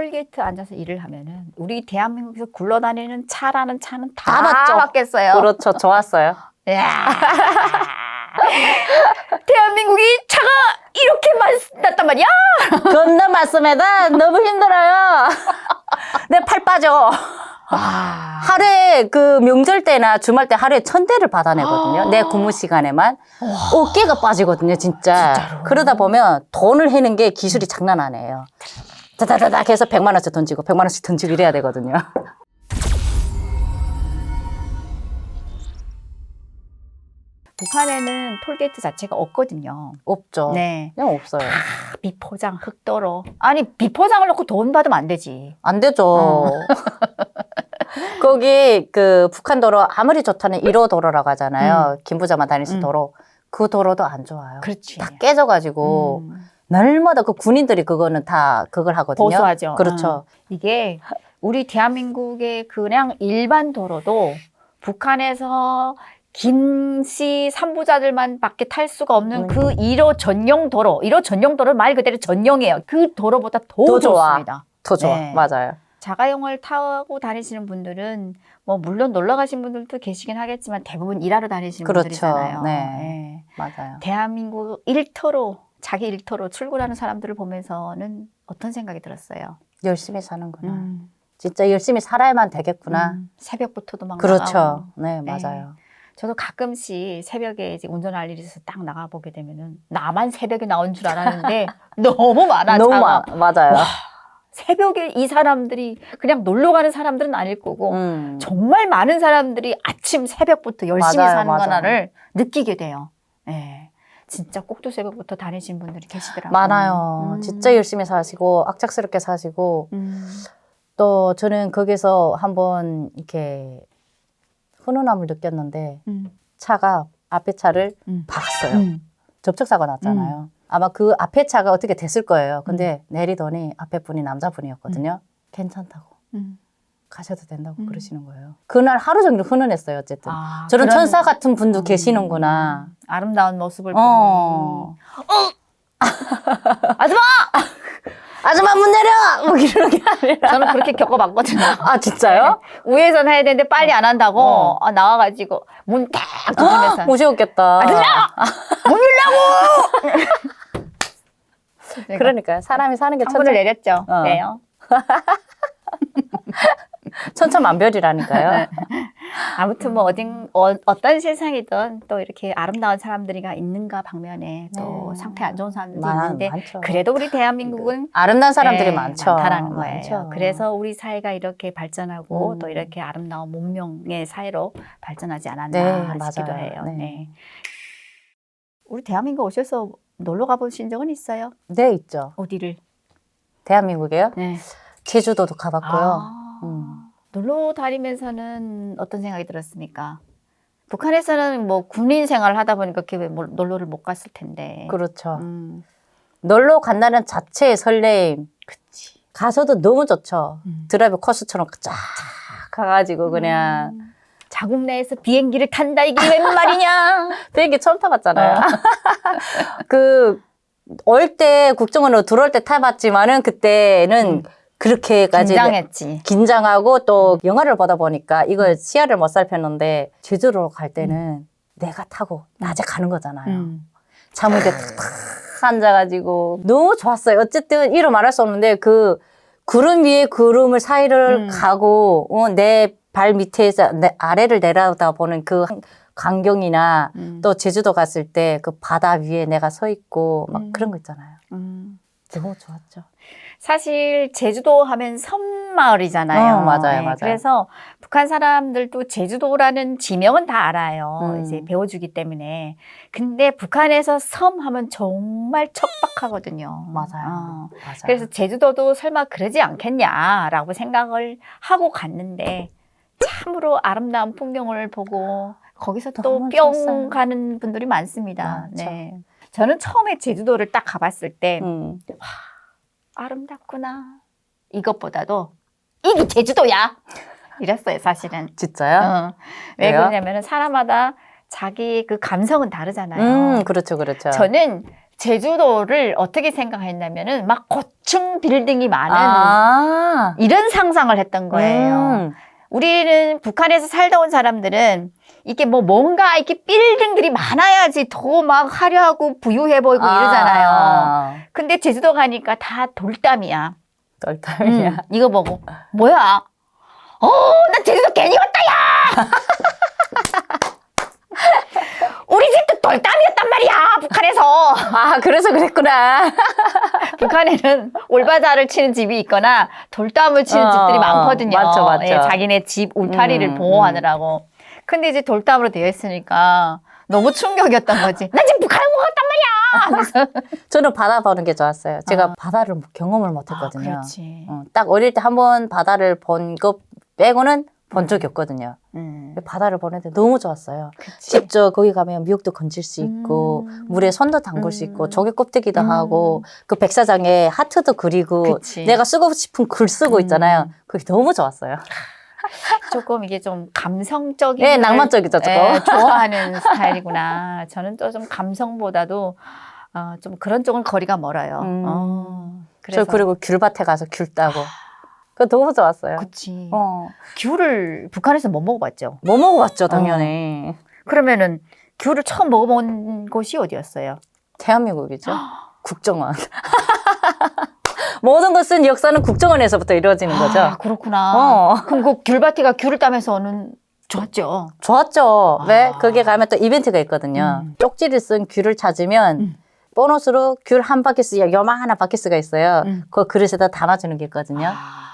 톨게이트 앉아서 일을 하면은 우리 대한민국에서 굴러다니는 차라는 차는 다, 다 봤죠. 봤겠어요. 그렇죠. 좋았어요. 야. 대한민국이 차가 이렇게 많았단 말이야. 건너 맞습니다. 너무 힘들어요. 내 팔 빠져. 와. 하루에 그 명절 때나 주말 때 하루에 천 대를 받아내거든요. 내 근무 시간에만. 어깨가 빠지거든요, 진짜. 진짜로? 그러다 보면 돈을 해는 게 기술이 장난 아니에요. 다다다닥 해서 100만 원씩 던지고 100만 원씩 던지고 이래야 되거든요. 북한에는 톨게이트 자체가 없거든요. 없죠. 네. 그냥 없어요. 비포장, 흑도로. 아니, 비포장을 놓고 돈 받으면 안 되지. 안 되죠. 어. 거기 그 북한 도로 아무리 좋다는 1호 도로라고 하잖아요. 김부자만 다닐 수 음. 도로. 그 도로도 안 좋아요. 그렇지. 다 깨져가지고 음. 날마다 그 군인들이 그거는 다 그걸 하거든요. 보수하죠. 그렇죠. 어. 이게 우리 대한민국의 그냥 일반 도로도 북한에서 김씨 산부자들만 밖에 탈 수가 없는 음. 그 1호 전용 도로, 1호 전용 도로 말 그대로 전용이에요. 그 도로보다 더. 좋습니다. 더 좋아. 네. 맞아요. 자가용을 타고 다니시는 분들은 뭐 물론 놀러 가신 분들도 계시긴 하겠지만 대부분 일하러 다니시는 그렇죠. 분들이잖아요. 네. 네. 맞아요. 대한민국 일터로 자기 일터로 출근하는 사람들을 보면서는 어떤 생각이 들었어요? 열심히 사는구나. 음, 진짜 열심히 살아야만 되겠구나. 음, 새벽부터도 막 그렇죠. 나가고. 네, 네. 맞아요. 저도 가끔씩 새벽에 이제 운전할 일이 있어서 딱 나가 보게 되면은 나만 새벽에 나온 줄 알았는데 너무 많아. 너무. 마, 맞아요. 와, 새벽에 이 사람들이 그냥 놀러 가는 사람들은 아닐 거고 음. 정말 많은 사람들이 아침 새벽부터 열심히 맞아요, 사는 맞아요. 거나를 느끼게 돼요. 예. 진짜 꼭두 새벽부터 다니신 분들이 계시더라고요. 많아요. 음. 진짜 열심히 사시고 악착스럽게 사시고 음. 또 저는 거기서 한번 이렇게 훈훈함을 느꼈는데 음. 차가 앞에 차를 음. 박았어요. 음. 접촉사고 났잖아요. 아마 그 앞에 차가 어떻게 됐을 거예요. 근데 음. 내리더니 앞에 분이 남자분이었거든요. 괜찮다고 음. 가셔도 된다고 음. 그러시는 거예요. 그날 하루 종일 훈훈했어요. 어쨌든 아, 저런 그런- 천사 같은 분도 음. 계시는구나. 아름다운 모습을 어. 보니 아줌마 아줌마 문 내려! 뭐 이런 게 아니라. 저는 그렇게 겪어봤거든요. 아 진짜요? 우회전 해야 되는데 빨리 안 한다고 어. 아, 나와가지고 문딱 두드리면서 무시웠겠다. 아줌마 문 열라고 그러니까 사람이 사는 게 천차, 내렸죠. 어. 네요. 천차만별이라니까요. 아무튼 뭐 어딘 어, 어떤 세상이든 또 이렇게 아름다운 사람들이가 있는가 방면에 또 네. 상태 안 좋은 사람들도 많- 있는데 많죠. 그래도 우리 대한민국은 아름다운 사람들이 네, 많죠. 많다라는 거예요. 많죠. 그래서 우리 사회가 이렇게 발전하고 음. 또 이렇게 아름다운 문명의 사회로 발전하지 않았나 네, 싶기도 맞아요. 해요. 네. 네. 우리 대한민국 오셔서 놀러 가보신 적은 있어요? 네 있죠. 어디를? 대한민국에요? 네. 제주도도 가봤고요. 아, 음. 놀러 다니면서는 어떤 생각이 들었습니까? 북한에서는 뭐 군인 생활을 하다 보니까 뭐 놀러를 못 갔을 텐데. 그렇죠. 음, 놀러 간다는 자체의 설레임. 그치. 가서도 너무 좋죠. 음. 드라이브 코스처럼 쫙 가가지고 그냥 음. 자국 내에서 비행기를 탄다 이게 웬 말이냐? 비행기 처음 타봤잖아요. 어. 그, 올 때 국정원으로 들어올 때 타봤지만은 그때는 음. 그렇게까지 긴장했지. 긴장하고 또 영화를 보다 보니까 이걸 시야를 못 살폈는데 제주도로 갈 때는 내가 타고 낮에 가는 거잖아요. 음. 잠을 이렇게 탁 앉아가지고 너무 좋았어요. 어쨌든 이루 말할 수 없는데 그 구름 위에 구름을 사이를 음. 가고 어, 내 발 밑에서 내 아래를 내려다 보는 그 광경이나 음. 또 제주도 갔을 때 그 바다 위에 내가 서 있고 막 음. 그런 거 있잖아요. 음. 너무 좋았죠. 사실 제주도 하면 섬마을이잖아요. 어, 맞아요, 네, 맞아요. 그래서 북한 사람들도 제주도라는 지명은 다 알아요. 음. 이제 배워주기 때문에. 근데 북한에서 섬 하면 정말 척박하거든요. 맞아요. 어. 맞아요. 그래서 제주도도 설마 그러지 않겠냐라고 생각을 하고 갔는데 참으로 아름다운 풍경을 보고 거기서 또 뿅. 가는 분들이 많습니다. 많죠. 네. 저는 처음에 제주도를 딱 가봤을 때 음. 아름답구나. 이것보다도 이게 제주도야. 이랬어요, 사실은. 진짜요? 어. 왜 왜요? 그러냐면 사람마다 자기 그 감성은 다르잖아요. 음, 그렇죠, 그렇죠. 저는 제주도를 어떻게 생각했냐면은 막 고층 빌딩이 많은 아. 이런 상상을 했던 거예요. 음. 우리는 북한에서 살다 온 사람들은 이게 뭐 뭔가 이렇게 빌딩들이 많아야지 더 막 화려하고 부유해 보이고 이러잖아요. 아. 근데 제주도 가니까 다 돌담이야. 떨떨이야. 음, 이거 보고 뭐야? 어, 나 제주도 괜히 왔다 야. 우리 집도 돌담이었단 말이야 북한에서 아, 그래서 그랬구나. 북한에는 올바다를 치는 집이 있거나 돌담을 치는 어, 집들이 많거든요. 맞죠, 맞죠. 예, 자기네 집 울타리를 음, 보호하느라고. 근데 이제 돌담으로 되어 있으니까 너무 충격이었던 거지. 나 지금 북한 먹었단 말이야. 저는 바다 보는 게 좋았어요. 제가 아. 바다를 경험을 못 아, 했거든요. 그렇지. 어, 딱 어릴 때 한 번 바다를 본거 빼고는 본 적이 없거든요. 음, 바다를 보는데 너무 좋았어요. 그치. 직접 거기 가면 미역도 건질 수 있고 음. 물에 손도 담글 수 있고 음. 조개 껍데기도 음. 하고 그 백사장에 하트도 그리고 그치. 내가 쓰고 싶은 글 쓰고 음. 있잖아요. 그게 너무 좋았어요. 조금 이게 좀 감성적인 네, 걸, 낭만적이죠, 조금. 예, 좋아하는 스타일이구나. 저는 또 좀 감성보다도 어, 좀 그런 쪽은 거리가 멀어요. 음. 어, 저 그리고 귤밭에 가서 귤 따고 그거 너무 좋았어요. 그치. 어. 귤을 북한에서 못 먹어봤죠. 뭐 먹어봤죠, 당연히. 그러면은 귤을 처음 먹어본 곳이 어디였어요? 대한민국이죠. 국정원. 모든 것은 역사는 국정원에서부터 이루어지는 거죠. 아, 그렇구나. 어. 그럼 그 귤밭이가 귤을 따면서는 좋았죠. 좋았죠. 아. 왜? 거기에 가면 또 이벤트가 있거든요. 음. 쪽지를 쓴 귤을 찾으면 음. 보너스로 귤 한 바퀴스, 요만한 바퀴스가 있어요. 음. 그 그릇에다 담아주는 게 있거든요. 아.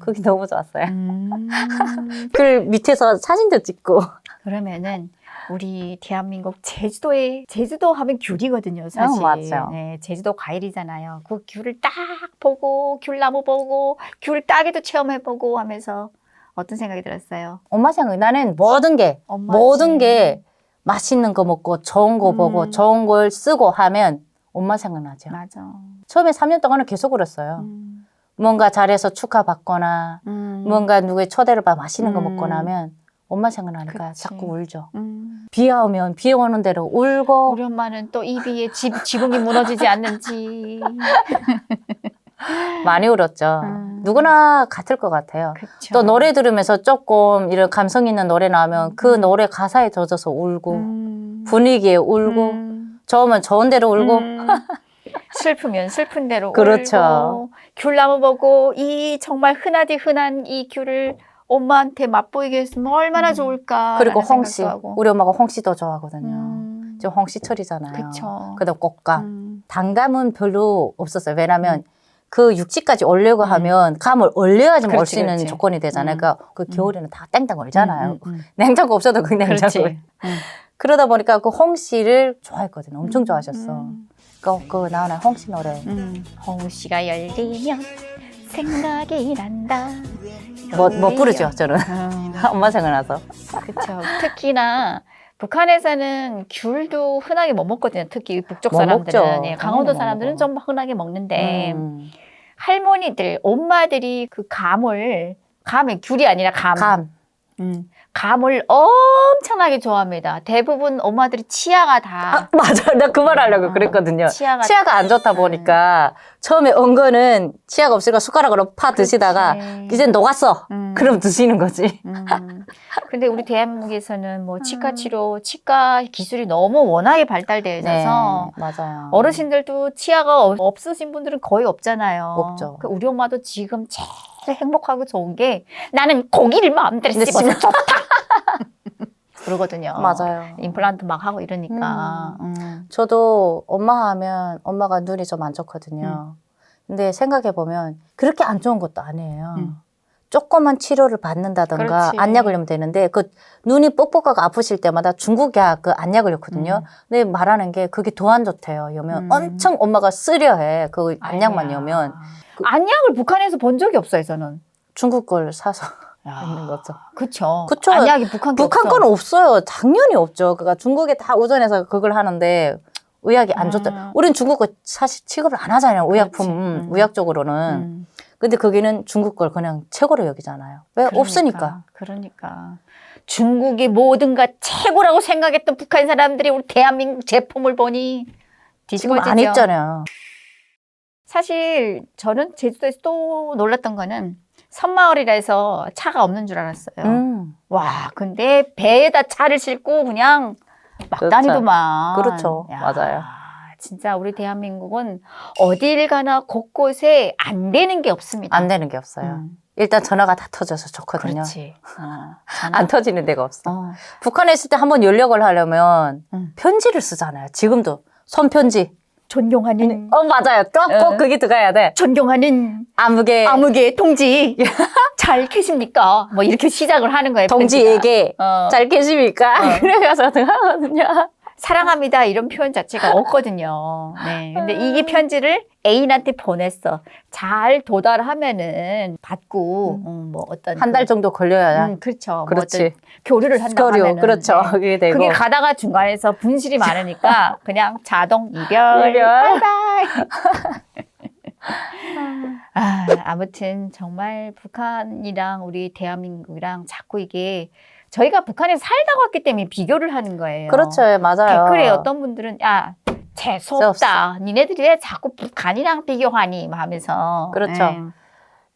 그게 너무 좋았어요. 음. 귤 밑에서 사진도 찍고. 그러면은 우리 대한민국 제주도에 제주도 하면 귤이거든요, 사실. 어, 맞죠. 네, 제주도 과일이잖아요. 그 귤을 딱 보고 귤나무 보고 귤 따기도 체험해보고 하면서 어떤 생각이 들었어요? 엄마 생각, 나는 모든 게, 엄마지. 모든 게 맛있는 거 먹고 좋은 거 보고 음. 좋은 걸 쓰고 하면 엄마 생각나죠. 맞아. 처음에 3년 동안은 계속 그랬어요. 음. 뭔가 잘해서 축하받거나 음. 뭔가 누구의 초대를 받아 맛있는 거 음. 먹고 나면 엄마 생각나니까 그치. 자꾸 울죠. 음. 비 오면 비 오는 대로 울고 우리 엄마는 또 이 비에 집, 지붕이 무너지지 않는지. 많이 울었죠. 음. 누구나 같을 것 같아요. 그쵸. 또 노래 들으면서 조금 이런 감성 있는 노래 나오면 그 음. 노래 가사에 젖어서 울고 음. 분위기에 울고 음. 좋으면 좋은 대로 울고 음. 슬프면 슬픈 대로 그렇죠. 울고 귤 나무 보고 이 정말 흔하디 흔한 이 귤을 엄마한테 맛보이게 했으면 얼마나 음. 좋을까 그리고 홍시 생각도 우리 엄마가 홍시도 좋아하거든요. 음. 지금 홍시철이잖아요. 그쵸. 그다음 꽃감 음. 단감은 별로 없었어요. 왜냐하면 그 육지까지 올려고 음. 하면 감을 얼려야지 올 수 있는 그렇지. 조건이 되잖아요. 음. 그러니까 그 겨울에는 다 땡땡 얼잖아요. 음, 음, 음. 냉장고 없어도 그 냉장고. 음. 그러다 보니까 그 홍시를 좋아했거든요. 엄청 좋아하셨어. 음. 그, 그 나오는 홍시 노래. 음. 홍시가 열리면 생각이 난다. 뭐, 뭐 부르죠, 저는. 음. 엄마 생각나서. 그렇죠. 특히나 북한에서는 귤도 흔하게 못 먹거든요. 특히 북쪽 못 사람들은 먹죠. 예, 강원도 못 사람들은 먹어. 좀 흔하게 먹는데 음. 할머니들, 엄마들이 그 감을 감이 귤이 아니라 감, 감. 음, 감을 엄청나게 좋아합니다. 대부분 엄마들이 치아가 다 아, 맞아. 나 그 말 하려고 어, 그랬거든요. 치아가 치아가 안 좋다 보니까 처음에 온 거는 치아가 없으니까 숟가락으로 파 드시다가 그렇지. 이제 녹았어. 음. 그럼 드시는 거지. 음. 근데 우리 대한민국에서는 뭐 치과 치료, 치과 기술이 너무 워낙에 발달되어 있어서 네, 맞아요. 어르신들도 치아가 없- 없으신 분들은 거의 없잖아요. 없죠. 그 우리 엄마도 지금 제일 행복하고 좋은 게 나는 고기를 마음대로 네, 씹어서 좋다. 그러거든요. 맞아요. 임플란트 막 하고 이러니까. 음. 저도 엄마 하면 엄마가 눈이 좀 안 좋거든요. 근데 생각해 보면 그렇게 안 좋은 것도 아니에요. 음. 조그만 치료를 받는다던가 그렇지. 안약을 넣으면 되는데 그 눈이 뻑뻑하고 아프실 때마다 중국 약 그 안약을 넣거든요. 음. 근데 말하는 게 그게 더 안 좋대요. 여면 음. 엄청 엄마가 쓰려해. 그 안약만. 여면 안약을 북한에서 본 적이 없어요, 저는. 중국 걸 사서 있는 거죠. 그쵸. 그쵸. 안약이 북한 게 북한. 건 없어요. 당연히 없죠. 그러니까 중국에 다 우전해서 그걸 하는데 의학이 안 좋다. 음. 우린 중국 거 사실 취급을 안 하잖아요. 의약품. 음. 의학 쪽으로는. 음. 근데 거기는 중국 걸 그냥 최고로 여기잖아요. 왜 그러니까, 없으니까. 그러니까. 중국이 뭐든가 최고라고 생각했던 북한 사람들이 우리 대한민국 제품을 보니 뒤집어지죠. 안 있잖아요. 사실 저는 제주도에서 또 놀랐던 거는 섬마을이라 해서 차가 없는 줄 알았어요. 음, 와, 근데 배에다 차를 싣고 그냥 막 그렇죠. 다니더만. 그렇죠. 맞아요. 진짜 우리 대한민국은 어딜 가나 곳곳에 안 되는 게 없습니다. 안 되는 게 없어요. 음, 일단 전화가 다 터져서 좋거든요. 그렇지. 어, 전화- 안 터지는 데가 없어. 어, 북한에 있을 때 한번 연락을 하려면 음. 편지를 쓰잖아요. 지금도 손편지. 존경하는 어 맞아요. 꼭, 어. 꼭 그게 들어가야 돼. 존경하는 아무개 아무개 동지 잘 계십니까? 뭐 이렇게 시작을 하는 거예요. 동지에게. 어, 잘 계십니까? 어. 그래가서 들어가거든요. 사랑합니다 이런 표현 자체가 없거든요. 네, 근데 이게 편지를 애인한테 보냈어. 잘 도달하면은 받고 음, 뭐 어떤 한 달 정도 걸려야 음, 그렇죠. 뭐 그렇지. 어떤 교류를 한다고 하면은 그렇죠. 네. 그게 되고 그게 가다가 중간에서 분실이 많으니까 그냥 자동 이별. 이별. 바이바이. 아, 아무튼 정말 북한이랑 우리 대한민국이랑 자꾸 이게 저희가 북한에 살다 왔기 때문에 비교를 하는 거예요. 그렇죠. 맞아요. 댓글에 어떤 분들은 야 재수없다. 니네들이 왜 자꾸 북한이랑 비교하니? 막 하면서. 그렇죠. 예.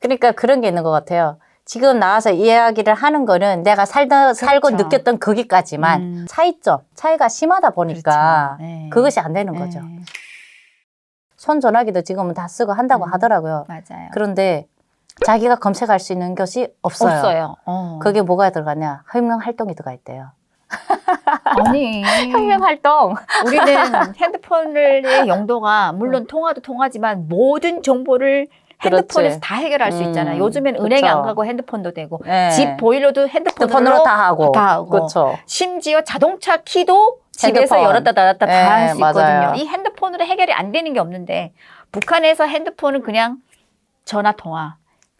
그러니까 그런 게 있는 것 같아요. 지금 나와서 이야기를 하는 거는 내가 살다 살고 그렇죠. 느꼈던 거기까지만 음. 차이점 차이가 심하다 보니까 그렇죠. 네. 그것이 안 되는 거죠. 네, 손 전화기도 지금은 다 쓰고 한다고 음. 하더라고요. 맞아요. 그런데 자기가 검색할 수 있는 것이 없어요. 없어요. 어. 그게 뭐가 들어가냐? 혁명 활동이 들어가 있대요. 아니 활동. 우리는 핸드폰의 용도가 물론 통화도 통하지만 모든 정보를 핸드폰에서 그렇지. 다 해결할 수 음, 있잖아요. 요즘엔. 은행에 안 가고 핸드폰도 되고 네. 집 보일러도 핸드폰으로, 핸드폰으로 다 하고. 다 하고. 그렇죠. 심지어 자동차 키도 집에서 핸드폰. 열었다 닫았다 네, 다 할수 있거든요. 맞아요. 이 핸드폰으로 해결이 안 되는 게 없는데 북한에서 핸드폰은 그냥 전화 통화,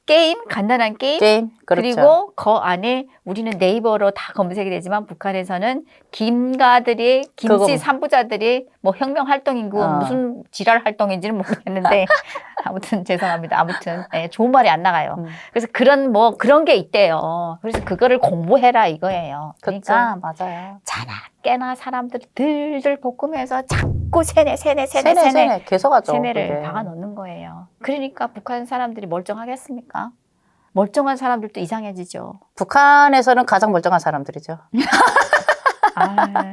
게임 간단한 게임, 게임. 그렇죠. 리고 그 안에 우리는 네이버로 다 검색이 되지만 북한에서는 김가들이 김씨 그거. 삼부자들이 뭐 혁명 활동이고 어. 무슨 지랄 활동인지는 모르겠는데 아무튼 죄송합니다. 아무튼 예, 좋은 말이 안 나가요. 음. 그래서 그런 뭐 그런 게 있대요. 그래서 그거를 공부해라 이거예요. 그러니까 그렇죠. 맞아요. 자나 깨나 사람들이 들들 볶으면서 자꾸 세뇌 세뇌 세뇌 세뇌 세네 계속 하죠. 세뇌를 그게. 박아 넣는 거예요. 그러니까 북한 사람들이 멀쩡하겠습니까? 멀쩡한 사람들도 이상해지죠. 북한에서는 가장 멀쩡한 사람들이죠. 아.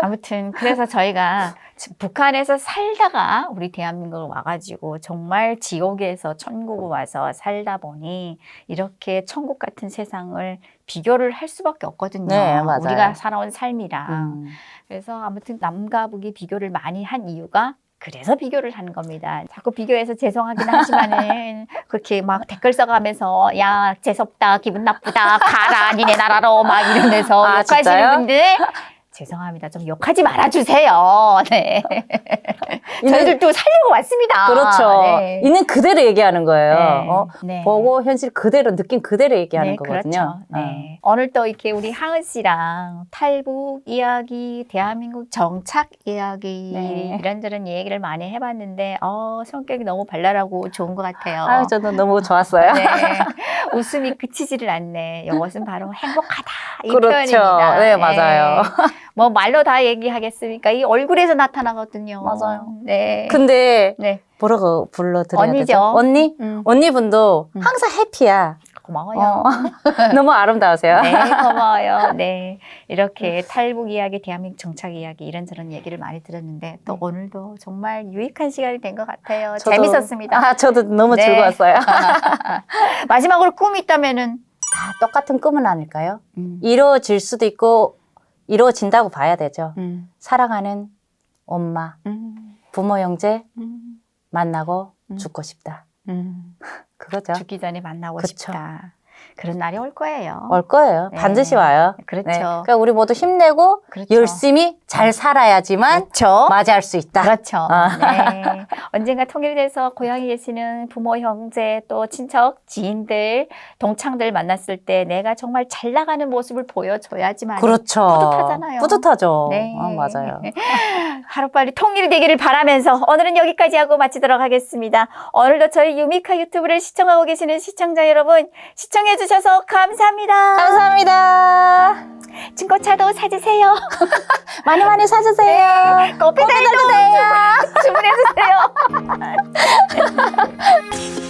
아무튼 그래서 저희가 지- 북한에서 살다가 우리 대한민국을 와가지고 정말 지옥에서 천국을 와서 살다 보니 이렇게 천국 같은 세상을 비교를 할 수밖에 없거든요. 네, 맞아요. 우리가 살아온 삶이랑. 음. 그래서 아무튼 남과 북이 비교를 많이 한 이유가 그래서 비교를 하는 겁니다. 자꾸 비교해서 죄송하긴 하지만은 그렇게 막 댓글 써가면서 야 재수없다. 기분 나쁘다. 가라. 니네 나라로. 막 이러면서 아, 욕하시는 진짜요? 분들 죄송합니다 좀 욕하지 말아주세요. 네 저희들도 살려고 왔습니다. 그렇죠. 네. 있는 그대로 얘기하는 거예요. 네. 어? 네. 보고 현실 그대로 느낀 그대로 얘기하는 네, 거거든요. 그렇죠. 네. 오늘 또 이렇게 우리 하은 씨랑 탈북 이야기, 대한민국 정착 이야기 네. 이런저런 얘기를 많이 해봤는데 어, 성격이 너무 발랄하고 좋은 것 같아요. 아, 저도 너무 좋았어요. 네. 웃음이 그치지를 않네. 이것은 바로 행복하다. 이 그렇죠. 표현입니다. 네, 맞아요. 뭐 말로 다 얘기하겠습니까? 이 얼굴에서 나타나거든요. 맞아요. 네. 근데 네. 뭐라고 불러드려야 언니죠. 되죠? 언니? 음, 언니분도 음. 항상 해피야. 고마워요. 어. 너무 아름다우세요. 네, 고마워요. 네. 이렇게 탈북 이야기, 대한민국 정착 이야기, 이런저런 얘기를 많이 들었는데, 또 네. 오늘도 정말 유익한 시간이 된 것 같아요. 저도- 재밌었습니다. 아, 저도 너무 네. 즐거웠어요. 마지막으로 꿈이 있다면은, 다 똑같은 꿈은 아닐까요? 음, 이루어질 수도 있고 이루어진다고 봐야 되죠. 음, 사랑하는 엄마, 음, 부모, 형제 음, 만나고 음. 죽고 싶다. 음. 그거죠. 죽기 전에 만나고 그쵸. 싶다. 그런 날이 올 거예요. 올 거예요. 네. 반드시 와요. 그렇죠. 네. 그러니까 우리 모두 힘내고 그렇죠. 열심히 잘 살아야지만 그렇죠. 맞이할 수 있다. 그렇죠. 아. 네. 언젠가 통일돼서 고향에 계시는 부모, 형제, 또 친척, 지인들, 동창들 만났을 때 내가 정말 잘 나가는 모습을 보여줘야지만 그렇죠. 뿌듯하잖아요. 뿌듯하죠. 네. 아, 맞아요. 하루빨리 통일이 되기를 바라면서 오늘은 여기까지 하고 마치도록 하겠습니다. 오늘도 저희 유미카 유튜브를 시청하고 계시는 시청자 여러분 시청해주셔서 감사합니다. 감사합니다. 중고차도 사주세요. 많이 많이 많이 사주세요. 커피 달도 주문해 주세요.